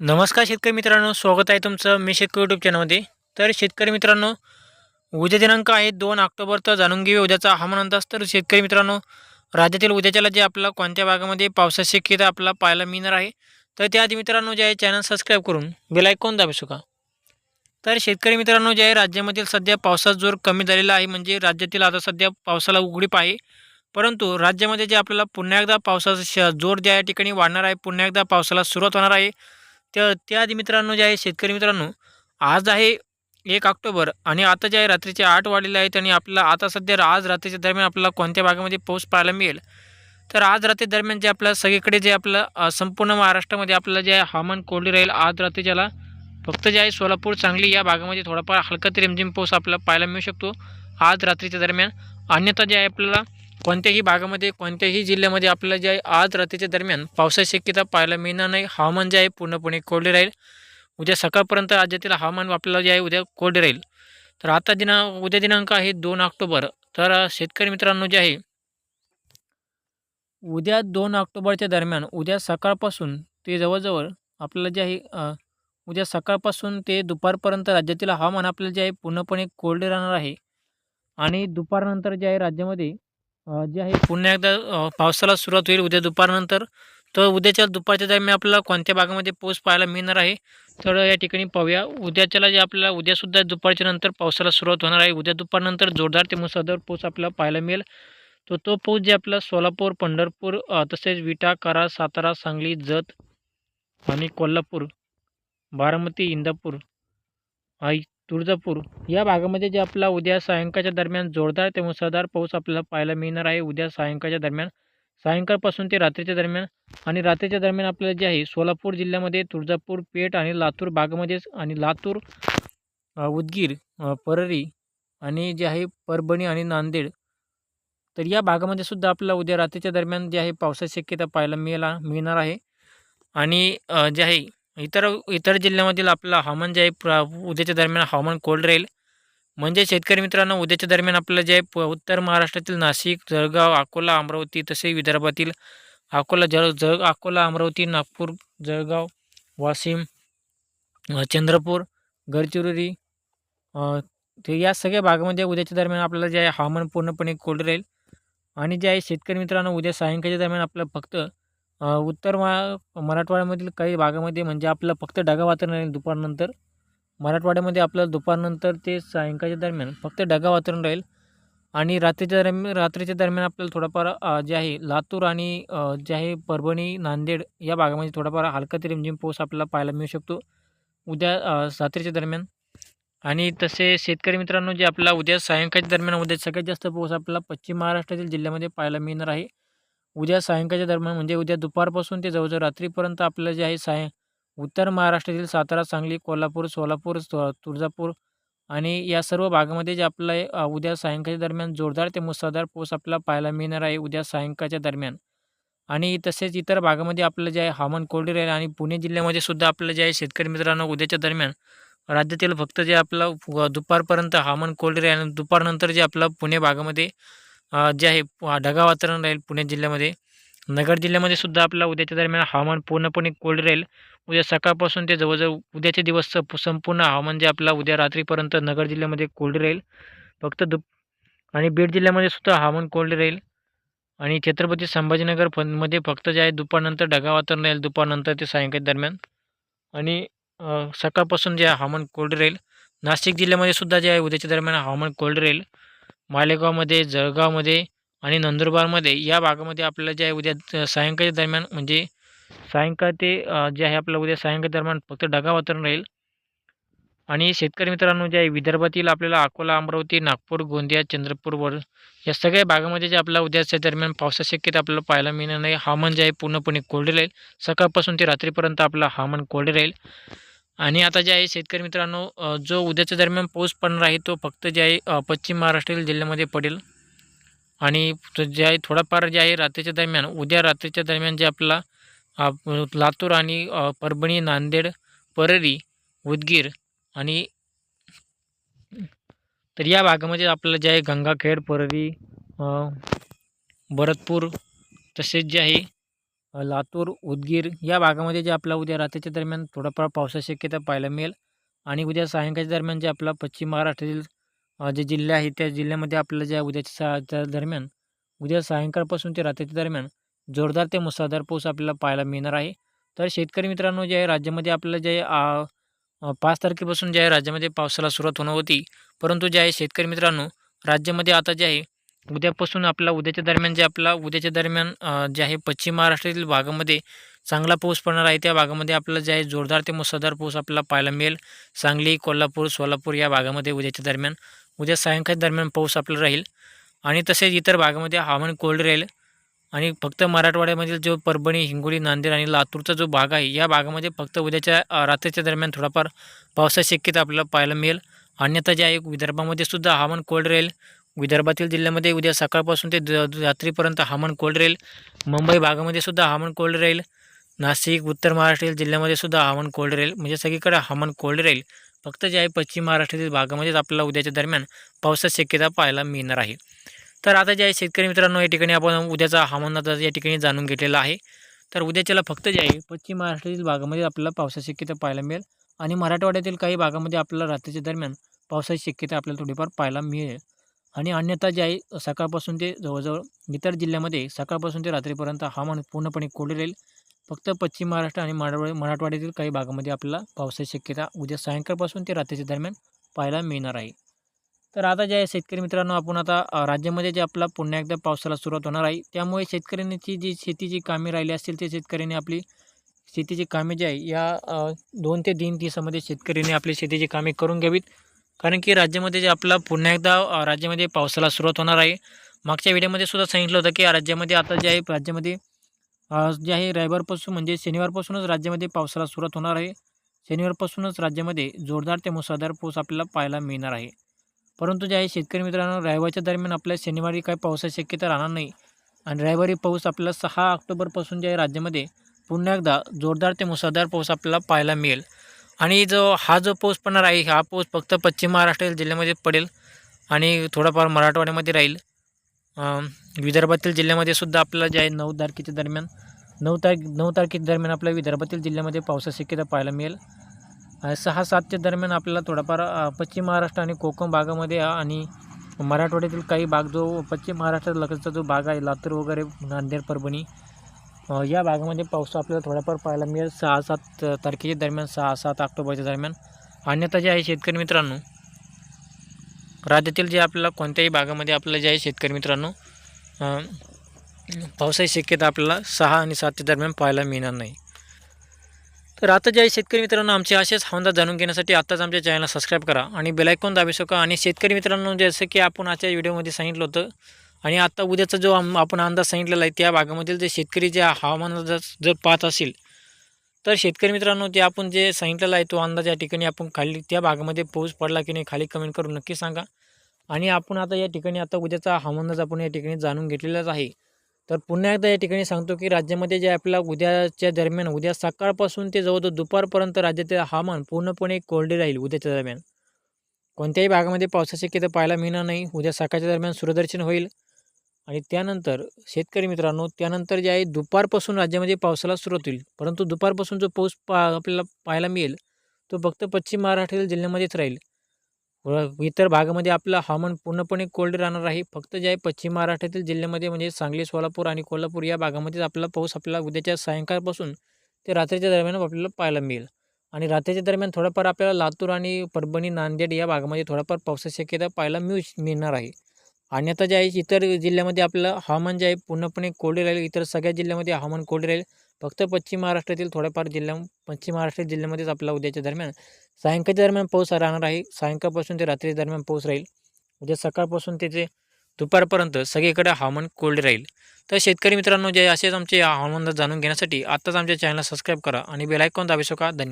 नमस्कार शेतकरी मित्रांनो स्वागत आहे तुमचं मी शेतकरी यूट्यूब चॅनलमध्ये तर शेतकरी मित्रांनो उद्या दिनांक आहे दोन ऑक्टोबर तर जाणून घेऊया उद्याचा हवामान अंदाज. तर शेतकरी मित्रांनो राज्यातील उद्याच्याला जे आपला कोणत्या भागामध्ये पावसाची शक्यता आपला पाहायला मिळणार आहे? तर त्याआधी मित्रांनो जे आहे चॅनल सबस्क्राईब करून बेलायकॉन दाबू शका तर शेतकरी मित्रांनो जे आहे राज्यामधील सध्या पावसाचा जोर कमी झालेला आहे म्हणजे राज्यातील आता सध्या पावसाला उघडीप आहे. परंतु राज्यामध्ये जे आपल्याला पुन्हा एकदा पावसाचा श जोर ज्या या ठिकाणी वाढणार आहे पुन्हा एकदा पावसाला सुरुवात होणार आहे. तर त्याआधी मित्रांनो जे आहे शेतकरी मित्रांनो आज आहे एक ऑक्टोबर आणि आता जे आहे रात्रीचे आठ वाढलेले आहेत आणि आपल्याला आता सध्या आज रात्रीच्या दरम्यान आपल्याला कोणत्या भागामध्ये पाऊस पाहायला मिळेल? तर आज रात्री दरम्यान जे आपलं सगळीकडे जे आपलं संपूर्ण महाराष्ट्रामध्ये आपल्याला जे हवामान कोरडे राहील आज रात्री ज्याला फक्त जे आहे सोलापूर सांगली या भागामध्ये थोडाफार हलका ते रिमझिम पाऊस आपल्याला पाहायला मिळू शकतो. आज रात्रीच्या दरम्यान अन्यथा जे आहे आपल्याला कोणत्याही भागामध्ये कोणत्याही जिल्ह्यामध्ये आपल्याला जे आहे आज रात्रीच्या दरम्यान पावसाची शक्यता पाहायला मिळणार नाही. हवामान जे आहे पूर्णपणे कोरडे राहील. उद्या सकाळपर्यंत राज्यातील हवामान आपल्याला जे आहे उद्या कोरडे राहील. तर आता दिना उद्या दिनांक आहे दोन ऑक्टोबर. तर शेतकरी मित्रांनो जे आहे उद्या दोन ऑक्टोबरच्या दरम्यान उद्या सकाळपासून ते जवळजवळ आपल्याला जे आहे उद्या सकाळपासून ते दुपारपर्यंत राज्यातील हवामान आपल्याला जे आहे पूर्णपणे कोरडे राहणार आहे. आणि दुपारनंतर जे आहे राज्यामध्ये जे आहे पुन्हा एकदा पावसाला सुरुवात होईल उद्या दुपारनंतर. तर उद्याच्या दुपारच्या दरम्यान आपल्याला कोणत्या भागामध्ये पाऊस पाहायला मिळणार आहे तर या ठिकाणी पाहूया. उद्याच्याला जे आपल्याला उद्यासुद्धा दुपारच्या नंतर पावसाला सुरुवात होणार आहे. उद्या दुपारनंतर जोरदार ते मुसळधार पाऊस आपल्याला पाहायला मिळेल. तो तो पाऊस जे आपला सोलापूर पंढरपूर तसेच विटा कराड सातारा सांगली जत आणि कोल्हापूर बारामती इंदापूर आई तुळजापूर. या भागामध्ये जे आपला उद्या सायंकाळच्या दरम्यान जोरदार ते मुसळधार पाऊस आपल्याला पाहायला मिळणार आहे. उद्या सायंकाळच्या दरम्यान सायंकाळपासून ते रात्रीच्या दरम्यान आणि रात्रीच्या दरम्यान आपल्याला जे आहे सोलापूर जिल्ह्यामध्ये तुळजापूर पेठ आणि लातूर भागामध्येच आणि लातूर उदगीर परळी आणि जे आहे परभणी आणि नांदेड. तर या भागामध्ये सुद्धा आपल्याला उद्या रात्रीच्या दरम्यान जे आहे पावसाची शक्यता पाहायला मिळाला मिळणार आहे. आणि जे आहे इतर इतर जिल्ह्यामधील आपलं हवामान जे आहे प्र उद्याच्या दरम्यान हवामान कोल्ड राहील. म्हणजे शेतकरी मित्रांनो उद्याच्या दरम्यान आपलं जे प उत्तर महाराष्ट्रातील नाशिक जळगाव अकोला अमरावती तसे विदर्भातील अकोला जळ जळ अकोला अमरावती नागपूर जळगाव वाशिम चंद्रपूर गडचिरोली ते या सगळ्या भागामध्ये उद्याच्या दरम्यान आपल्याला जे आहे हवामान पूर्णपणे कोल्ड राहील. आणि जे आहे शेतकरी मित्रांनो उद्या सायंकाळच्या दरम्यान आपलं फक्त उत्तर महा मराठवाड्यामधील काही भागामध्ये म्हणजे आपलं फक्त ढगाळ वातावरण राहील दुपारनंतर. मराठवाड्यामध्ये आपलं दुपारनंतर ते सायंकाळच्या दरम्यान फक्त ढगाळ वातावरण राहील. आणि रात्रीच्या दरम्यान रात्रीच्या दरम्यान आपल्याला थोडाफार जे आहे लातूर आणि जे आहे परभणी नांदेड या भागामध्ये थोडाफार हलका ते रिमझिम पाऊस आपल्याला पाहायला मिळू शकतो. उद्या रात्रीच्या दरम्यान. आणि तसे शेतकरी मित्रांनो जे आपला उद्या सायंकाळच्या दरम्यान उद्या सगळ्यात जास्त पाऊस आपल्याला पश्चिम महाराष्ट्रातील जिल्ह्यामध्ये पाहायला मिळणार आहे. उद्या सायंकाळच्या दरम्यान म्हणजे उद्या दुपारपासून ते जवळजवळ रात्रीपर्यंत आपल्याला जे आहे साय उत्तर महाराष्ट्रातील सातारा सांगली कोल्हापूर सोलापूर तुळजापूर आणि या सर्व भागामध्ये जे आपलं उद्या सायंकाळच्या दरम्यान जोरदार ते मुसळधार पाऊस आपल्याला पाहायला मिळणार आहे उद्या सायंकाळच्या दरम्यान. आणि तसेच इतर भागामध्ये आपलं जे आहे हवामान कोरडे राहील आणि पुणे जिल्ह्यामध्ये सुद्धा आपलं जे आहे शेतकरी मित्रांनो उद्याच्या दरम्यान राज्यातील फक्त जे आपलं दुपारपर्यंत हवामान कोरडे राहील आणि दुपारनंतर जे आपलं पुणे भागामध्ये जे आहे ढगा ढगाळ वातावरण राहील पुणे जिल्ह्यामध्ये. नगर जिल्ह्यामध्ये सुद्धा आपला उद्याच्या दरम्यान हवामान पूर्णपणे कोल्ड राहील. उद्या सकाळपासून ते जवळजवळ उद्याचे दिवस संपूर्ण हवामान जे आपला उद्या रात्रीपर्यंत नगर जिल्ह्यामध्ये कोल्ड राहील. फक्त दुप आणि बीड जिल्ह्यामध्ये सुद्धा हवामान कोल्ड राहील. आणि छत्रपती संभाजीनगरमध्ये फक्त जे आहे दुपारनंतर ढगाळ वातावरण राहील. दुपारनंतर ते सायंकाळी दरम्यान. आणि सकाळपासून जे आहे हवामान कोल्ड राहील. नाशिक जिल्ह्यामध्ये सुद्धा जे आहे उद्याच्या दरम्यान हवामान कोल्ड राहील. मालेगावमध्ये जळगावमध्ये आणि नंदुरबारमध्ये या भागामध्ये आपल्याला जे आहे उद्या सायंकाळच्या दरम्यान म्हणजे सायंकाळ ते जे आहे आपलं उद्या सायंकाळ दरम्यान फक्त ढगा वातावरण राहील. आणि शेतकरी मित्रांनो जे आहे विदर्भातील आपल्याला अकोला अमरावती नागपूर गोंदिया चंद्रपूर वर या सगळ्या भागामध्ये जे आपल्याला उद्याच्या दरम्यान पावसाची शक्यता आपल्याला पाहायला मिळणार नाही. हवामान जे आहे पूर्णपणे कोरडे राहील. सकाळपासून ते रात्रीपर्यंत आपलं हवामान कोरडे राहील. आणि आता जे आहे शेतकरी मित्रांनो जो उद्याच्या दरम्यान पाऊस पडणार आहे तो फक्त जे आहे पश्चिम महाराष्ट्रातील जिल्ह्यामध्ये पडेल. आणि जे आहे थोडाफार जे आहे रात्रीच्या दरम्यान उद्या रात्रीच्या दरम्यान जे आपला लातूर आणि परभणी नांदेड परळी उदगीर आणि तर या भागामध्ये आपल्याला जे आहे गंगाखेड परळी भरतपूर तसेच जे आहे लातूर, उदगीर या भागामध्ये जे आपला उद्या रात्रीच्या दरम्यान थोडाफार पावसाची शक्यता पाहायला मिळेल. आणि उद्या सायंकाळच्या दरम्यान जे आपला पश्चिम महाराष्ट्रातील जे जिल्हे आहेत त्या जिल्ह्यामध्ये आपल्याला ज्या उद्याच्या सा दरम्यान उद्या सायंकाळपासून ते रात्रीच्या दरम्यान जोरदार ते मुसळधार पाऊस आपल्याला पाहायला मिळणार आहे. तर शेतकरी मित्रांनो जे आहे राज्यामध्ये आपल्याला जे पाच तारखेपासून जे आहे राज्यामध्ये पावसाला सुरुवात होणार होती परंतु जे आहे शेतकरी मित्रांनो राज्यामध्ये आता जे आहे उद्यापासून आपला उद्याच्या दरम्यान जे आपला उद्याच्या दरम्यान जे आहे पश्चिम महाराष्ट्रातील भागामध्ये चांगला पाऊस पडणार आहे. त्या भागामध्ये आपल्याला जे आहे जोरदार ते मुसळधार पाऊस आपल्याला पाहायला मिळेल. सांगली कोल्हापूर सोलापूर या भागामध्ये उद्याच्या दरम्यान उद्या सायंकाळ दरम्यान पाऊस आपला राहील. आणि तसेच इतर भागामध्ये हवामान कोल्ड राहील. आणि फक्त मराठवाड्यामधील जो परभणी हिंगोली नांदेड आणि लातूरचा जो भाग आहे या भागामध्ये फक्त उद्याच्या रात्रीच्या दरम्यान थोडाफार पावसाची शक्यता आपल्याला पाहायला मिळेल. अन्यथा जे आहे विदर्भामध्ये सुद्धा हवामान कोल्ड राहील. विदर्भातील जिल्ह्यामध्ये उद्या सकाळपासून ते द रात्रीपर्यंत हवामान कोल्ड राहील मुंबई भागामध्ये सुद्धा हवामान कोल्ड राहील नाशिक उत्तर महाराष्ट्रातील जिल्ह्यामध्ये सुद्धा हवामान कोल्ड राहील म्हणजे सगळीकडे हवामान कोल्ड राहील फक्त जे आहे पश्चिम महाराष्ट्रातील भागामध्येच आपल्याला उद्याच्या दरम्यान पावसाची शक्यता पाहायला मिळणार आहे. तर आता जे आहे शेतकरी मित्रांनो या ठिकाणी आपण उद्याचा हवामानाचा या ठिकाणी जाणून घेतलेला आहे. तर उद्याच्याला फक्त जे आहे पश्चिम महाराष्ट्रातील भागामध्ये आपल्याला पावसाची शक्यता पाहायला मिळेल आणि मराठवाड्यातील काही भागामध्ये आपल्याला रात्रीच्या दरम्यान पावसाची शक्यता आपल्याला थोडीफार पाहायला मिळेल. आणि अन्यथा जे आहे सकाळपासून ते जवळजवळ इतर जिल्ह्यामध्ये सकाळपासून ते रात्रीपर्यंत हवामान पूर्णपणे कोरडे राहील. फक्त पश्चिम महाराष्ट्र आणि मराठवाड्या मराठवाड्यातील काही भागामध्ये आपल्याला पावसाची शक्यता उद्या सायंकाळपासून ते रात्रीच्या दरम्यान पाहायला मिळणार आहे. तर आता जे आहे शेतकरी मित्रांनो आपण आता राज्यामध्ये जे आपला पुन्हा एकदा पावसाला सुरुवात होणार आहे त्यामुळे शेतकऱ्यांची जी शेतीची कामे राहिली असतील ते शेतकऱ्यांनी आपली शेतीची कामे जी आहे या दोन ते तीन दिवसामध्ये शेतकऱ्यांनी आपली शेतीची कामे करून घ्यावीत. कारण की राज्यामध्ये जे आपला पुन्हा एकदा राज्यामध्ये पावसाला सुरुवात होणार आहे. मागच्या व्हिडिओमध्ये सुद्धा सांगितलं होतं की राज्यामध्ये आता जे आहे राज्यामध्ये जे आहे रविवारपासून म्हणजे शनिवारपासूनच राज्यामध्ये पावसाला सुरुवात होणार आहे. शनिवारपासूनच राज्यामध्ये जोरदार ते मुसळधार पाऊस आपल्याला पाहायला मिळणार आहे. परंतु जे आहे शेतकरी मित्रांनो रविवारच्या दरम्यान आपल्या शनिवारी काही पावसाची शक्यता राहणार नाही. आणि रविवारी पाऊस आपल्याला सहा ऑक्टोबरपासून जे आहे राज्यामध्ये पुन्हा एकदा जोरदार ते मुसळधार पाऊस आपल्याला पाहायला मिळेल. आणि जो हा जो पाऊस पडणार आहे हा पाऊस फक्त पश्चिम महाराष्ट्र जिल्ह्यामध्ये पडेल आणि थोडाफार मराठवाड्यामध्ये राहील. विदर्भातील जिल्ह्यामध्ये सुद्धा आपल्याला जे आहे नऊ तारखेच्या दरम्यान नऊ तारखे नऊ तारखेच्या दरम्यान आपल्या विदर्भातील जिल्ह्यामध्ये पावसा शक्यता पाहायला मिळेल. सहा सातच्या दरम्यान आपल्याला थोडाफार पश्चिम महाराष्ट्र आणि कोकण भागामध्ये आणि मराठवाड्यातील काही भाग जो पश्चिम महाराष्ट्रात लगतचा जो भाग आहे लातूर वगैरे नांदेड परभणी या भागामध्ये पाऊस आपल्याला थोडाफार पाहायला मिळेल. सहा सात तारखेच्या दरम्यान सहा सात ऑक्टोबरच्या दरम्यान. अन्यथा जे आहे शेतकरी मित्रांनो राज्यातील जे आपल्याला कोणत्याही भागामध्ये आपल्याला जे आहे शेतकरी मित्रांनो पावसाची शक्यता आपल्याला सहा आणि सातच्या दरम्यान पाहायला मिळणार नाही. तर आता जे आहे शेतकरी मित्रांनो आमचे असेच हवंदा जाणून घेण्यासाठी आत्ताच आमच्या चॅनलला सबस्क्राईब करा आणि बेलायकॉन दाबू शका आणि शेतकरी मित्रांनो जसं की आपण आजच्या व्हिडिओमध्ये सांगितलं होतं आणि आता उद्याचा जो आपण अंदाज सांगितलेला आहे त्या भागामधील जे शेतकरी जे हवामान जर जर पाहत असेल तर शेतकरी मित्रांनो ते आपण जे सांगितलेला आहे तो अंदाज या ठिकाणी आपण खाली त्या भागामध्ये पाऊस पडला की नाही खाली कमेंट करून नक्की सांगा. आणि आपण आता या ठिकाणी आता उद्याचा हवामानच आपण या ठिकाणी जाणून घेतलेलाच आहे. तर पुन्हा एकदा या ठिकाणी सांगतो की राज्यामध्ये जे आपला उद्याच्या दरम्यान उद्या सकाळपासून ते जवळजवळ दुपारपर्यंत राज्यातील हवामान पूर्णपणे कोरडे राहील उद्याच्या दरम्यान. कोणत्याही भागामध्ये पावसाची शक्यता पाहायला मिळणार नाही. उद्या सकाळच्या दरम्यान सूर्यदर्शन होईल. आणि त्यानंतर शेतकरी मित्रांनो त्यानंतर जे आहे दुपारपासून राज्यामध्ये पावसाला सुरुवात होईल. परंतु दुपारपासून जो पाऊस पा आपल्याला पाहायला मिळेल तो फक्त पश्चिम महाराष्ट्रातील जिल्ह्यामध्येच राहील. इतर भागामध्ये आपलं हवामान पूर्णपणे कोल्ड राहणार आहे. फक्त जे आहे पश्चिम महाराष्ट्रातील जिल्ह्यामध्ये म्हणजे सांगली सोलापूर आणि कोल्हापूर या भागामध्येच आपला पाऊस आपल्याला उद्याच्या सायंकाळपासून ते रात्रीच्या दरम्यान आपल्याला पाहायला मिळेल. आणि रात्रीच्या दरम्यान थोडाफार आपल्याला लातूर आणि परभणी नांदेड या भागामध्ये थोडाफार पावसाची शक्यता पाहायला मिळू मिळणार आहे. अन्यथा जे आहे इतर जिल्ह्यामध्ये आपलं हवामान जे आहे पूर्णपणे कोरडे राहील. इतर सगळ्या जिल्ह्यामध्ये हवामान कोरडे राहील. फक्त पश्चिम महाराष्ट्रातील थोड्याफार जिल्ह्या पश्चिम महाराष्ट्र जिल्ह्यामध्येच आपला उद्याच्या दरम्यान सायंकाळच्या दरम्यान पाऊस राहणार आहे. सायंकाळपासून ते रात्री दरम्यान पाऊस राहील. उद्या सकाळपासून त्याचे दुपारपर्यंत सगळीकडे हवामान कोरडे राहील. तर शेतकरी मित्रांनो जे असेच आमचे हवामान जाणून घेण्यासाठी आत्ताच आमच्या चॅनलला सबस्क्राईब करा आणि बेलायकॉन दाबी शका धन्यवाद.